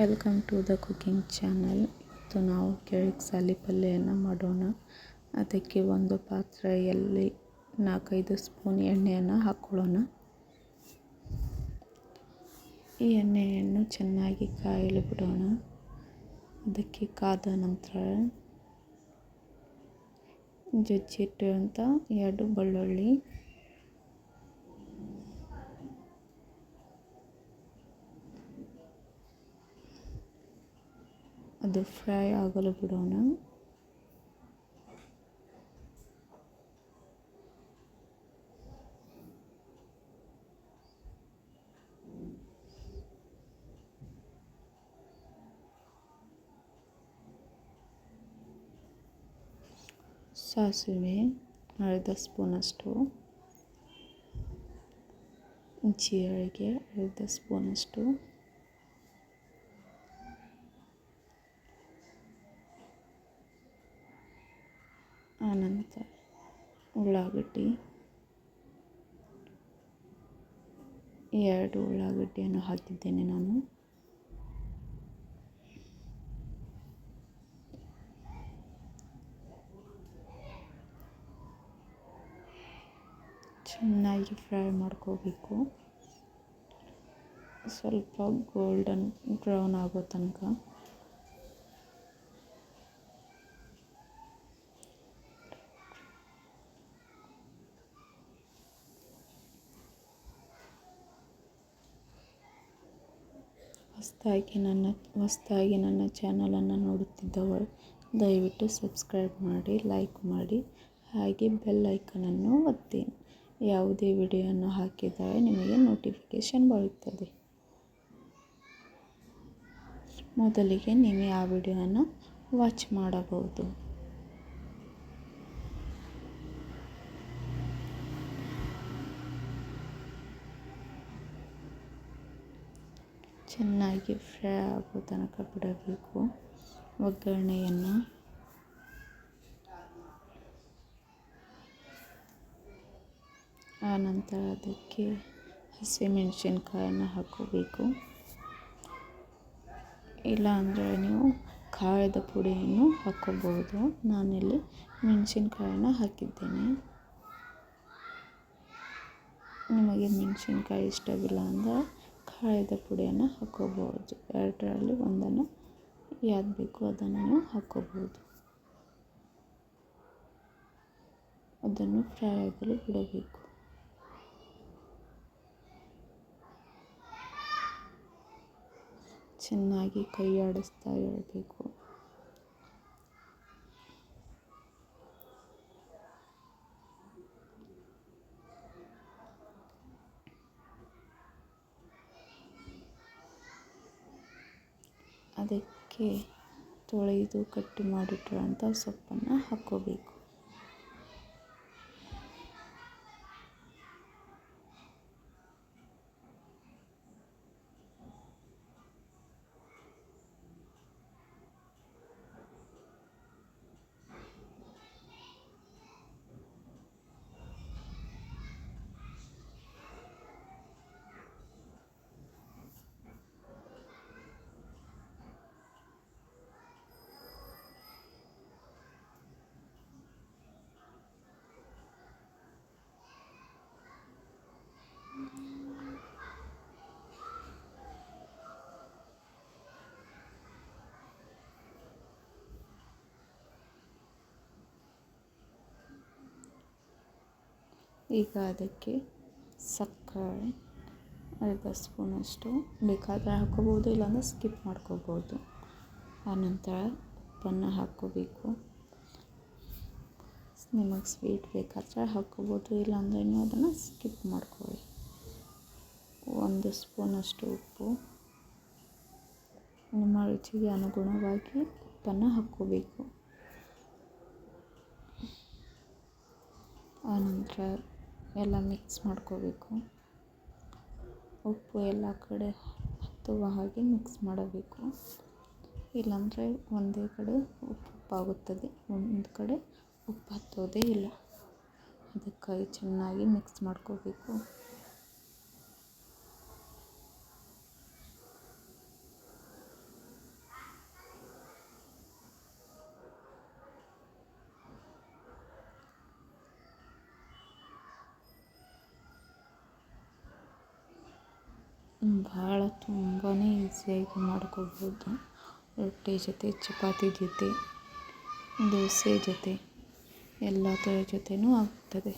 Welcome to the cooking channel ಇವತ್ತು ನಾವು ಕೆಳಗೆ ಪಲ್ಯವನ್ನು ಮಾಡೋಣ. ಅದಕ್ಕೆ ಒಂದು ಪಾತ್ರೆಯಲ್ಲಿ ನಾಲ್ಕೈದು ಸ್ಪೂನ್ ಎಣ್ಣೆಯನ್ನು ಹಾಕ್ಕೊಳ್ಳೋಣ ಈ ಎಣ್ಣೆಯನ್ನು ಚೆನ್ನಾಗಿ ಕಾಯಲು ಬಿಡೋಣ. ಅದಕ್ಕೆ ಕಾದ ನಂತರ ಜಜ್ಜಿಟ್ಟಿರುವಂಥ ಎರಡು ಬೆಳ್ಳುಳ್ಳಿ ಅದು ಫ್ರೈ ಆಗಲು ಬಿಡೋಣ ಸಾಸಿವೆ ಅರ್ಧ ಸ್ಪೂನಷ್ಟು ಜೀರಿಗೆ ಅರ್ಧ ಸ್ಪೂನಷ್ಟು ಆನಂತರ ಉಳ್ಳಾಗಡ್ಡಿ. ಎರಡು ಉಳ್ಳಾಗಡ್ಡಿಯನ್ನು ಹಾಕಿದ್ದೇನೆ ನಾನು. ಚೆನ್ನಾಗಿ ಫ್ರೈ ಮಾಡ್ಕೋಬೇಕು. ಸ್ವಲ್ಪ ಗೋಲ್ಡನ್ ಬ್ರೌನ್ ಆಗೋ ತನಕ. ಹೊಸದಾಗಿ ನನ್ನ ಹೊಸದಾಗಿ ನನ್ನ ಚಾನಲನ್ನು ನೋಡುತ್ತಿದ್ದವರು, ದಯವಿಟ್ಟು ಸಬ್ಸ್ಕ್ರೈಬ್ ಮಾಡಿ ಲೈಕ್ ಮಾಡಿ, ಹಾಗೆ ಬೆಲ್ ಐಕನನ್ನು ಒತ್ತಿ. ಯಾವುದೇ ವಿಡಿಯೋವನ್ನು ಹಾಕಿದರೆ ನಿಮಗೆ ನೋಟಿಫಿಕೇಷನ್ ಬರುತ್ತದೆ. ಮೊದಲಿಗೆ ನೀವು ಆ ವಿಡಿಯೋನ ವಾಚ್ ಮಾಡಬಹುದು? ಚೆನ್ನಾಗಿ ಫ್ರೈ ಆಗೋ ತನಕ ಬಿಡಬೇಕು ಒಗ್ಗರಣೆಯನ್ನು. ಆನಂತರ ಅದಕ್ಕೆ ಹಸಿಮೆಣಸಿನ್ಕಾಯನ್ನು ಹಾಕೋಬೇಕು. ಇಲ್ಲ ಅಂದರೆ ನೀವು ಖಾರದ ಪುಡಿಯನ್ನು ಹಾಕ್ಕೋಬೋದು ನಾನಿಲ್ಲಿ ಮೆಣಸಿನ್ಕಾಯನ್ನು ಹಾಕಿದ್ದೇನೆ. ನಿಮಗೆ ಮೆಣಸಿನ್ಕಾಯಿ ಇಷ್ಟವಿಲ್ಲ ಅಂದರೆ ಖಾರದ ಪುಡಿಯನ್ನು ಹಾಕ್ಕೋಬೋದು ಎರಡರಲ್ಲಿ ಒಂದನ್ನು ಯಾವ್ದು ಬೇಕು ಅದನ್ನು ನೀವು ಹಾಕ್ಕೋಬೋದು ಅದನ್ನು ಫ್ರೈ ಆಗಲು ಬಿಡಬೇಕು. ಚೆನ್ನಾಗಿ ಕೈ ಆಡಿಸ್ತಾ ಇರಬೇಕು. ಅದಕ್ಕೆ ತೊಳೆದು ಕಟ್ ಮಾಡಿಟ್ಟಿರುವಂಥ ಸೊಪ್ಪನ್ನು ಹಾಕ್ಕೋಬೇಕು. ಈಗ ಅದಕ್ಕೆ ಸಕ್ಕರೆ, ಅರ್ಧ ಸ್ಪೂನಷ್ಟು ಬೇಕಾದರೆ ಹಾಕ್ಕೋಬೋದು, ಇಲ್ಲಾಂದರೆ ಸ್ಕಿಪ್ ಮಾಡ್ಕೋಬೋದು. ಆನಂತರ ಉಪ್ಪನ್ನು ಹಾಕ್ಕೋಬೇಕು. ನಿಮಗೆ ಸ್ವೀಟ್ ಬೇಕಾದರೆ ಹಾಕ್ಕೋಬೋದು, ಇಲ್ಲಾಂದರೆ ನೀವು ಅದನ್ನು ಸ್ಕಿಪ್ ಮಾಡ್ಕೊಳ್ಳಿ. ಒಂದು ಸ್ಪೂನಷ್ಟು ಉಪ್ಪು. ನಿಮ್ಮ ರುಚಿಗೆ ಅನುಗುಣವಾಗಿ ಉಪ್ಪನ್ನು ಹಾಕ್ಕೋಬೇಕು. ಆನಂತರ ಎಲ್ಲ ಮಿಕ್ಸ್ ಮಾಡ್ಕೋಬೇಕು. ಉಪ್ಪು ಎಲ್ಲ ಕಡೆ ಹತ್ತುವ ಹಾಗೆ ಮಿಕ್ಸ್ ಮಾಡಬೇಕು. ಇಲ್ಲಾಂದರೆ ಒಂದೇ ಕಡೆ ಉಪ್ಪು ಉಪ್ಪಾಗುತ್ತದೆ. ಒಂದು ಕಡೆ ಉಪ್ಪು ಹತ್ತೋದೇ ಇಲ್ಲ. ಅದಕ್ಕಾಗಿ ಚೆನ್ನಾಗಿ ಮಿಕ್ಸ್ ಮಾಡ್ಕೋಬೇಕು. ಭಾಳ ತುಂಬಾ ಈಸಿಯಾಗಿ ಮಾಡ್ಕೋಬೋದು. ರೊಟ್ಟಿ ಜೊತೆ, ಚಪಾತಿ ಜೊತೆ, ದೋಸೆ ಜೊತೆ ಎಲ್ಲದರ ಜೊತೆನೂ ಆಗ್ತದೆ.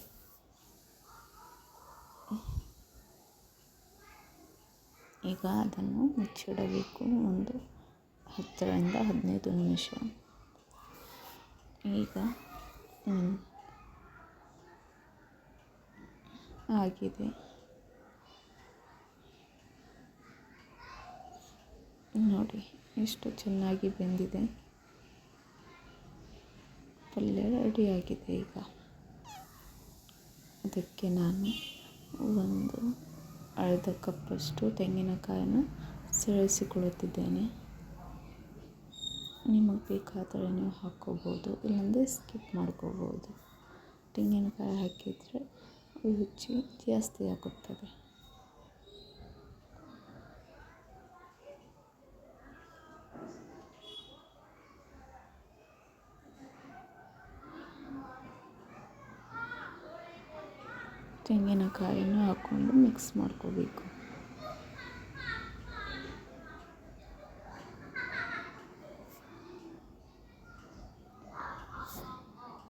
ಈಗ ಅದನ್ನು ಮುಚ್ಚಿಡಬೇಕು ಒಂದು ಹತ್ತರಿಂದ ಹದಿನೈದು ನಿಮಿಷ. ಈಗ ಆಗಿದೆ. ನೋಡಿ, ಎಷ್ಟು ಚೆನ್ನಾಗಿ ಬೆಂದಿದೆ. ಪಲ್ಯ ರೆಡಿಯಾಗಿದೆ ಈಗ. ಅದಕ್ಕೆ ನಾನು ಒಂದು ಅರ್ಧ ಕಪ್ಪಷ್ಟು ತೆಂಗಿನಕಾಯನ್ನು ಸೇರಿಸಿಕೊಳ್ಳುತ್ತಿದ್ದೇನೆ ನಿಮಗೆ ಬೇಕಾದರೆ ನೀವು ಹಾಕ್ಕೋಬೋದು, ಇಲ್ಲಾಂದರೆ ಸ್ಕಿಪ್ ಮಾಡ್ಕೋಬೋದು. ತೆಂಗಿನಕಾಯಿ ಹಾಕಿದರೆ ರುಚಿ ಜಾಸ್ತಿ ಆಗುತ್ತದೆ. ತೆಂಗಿನಕಾಯನ್ನು ಹಾಕ್ಕೊಂಡು ಮಿಕ್ಸ್ ಮಾಡ್ಕೋಬೇಕು.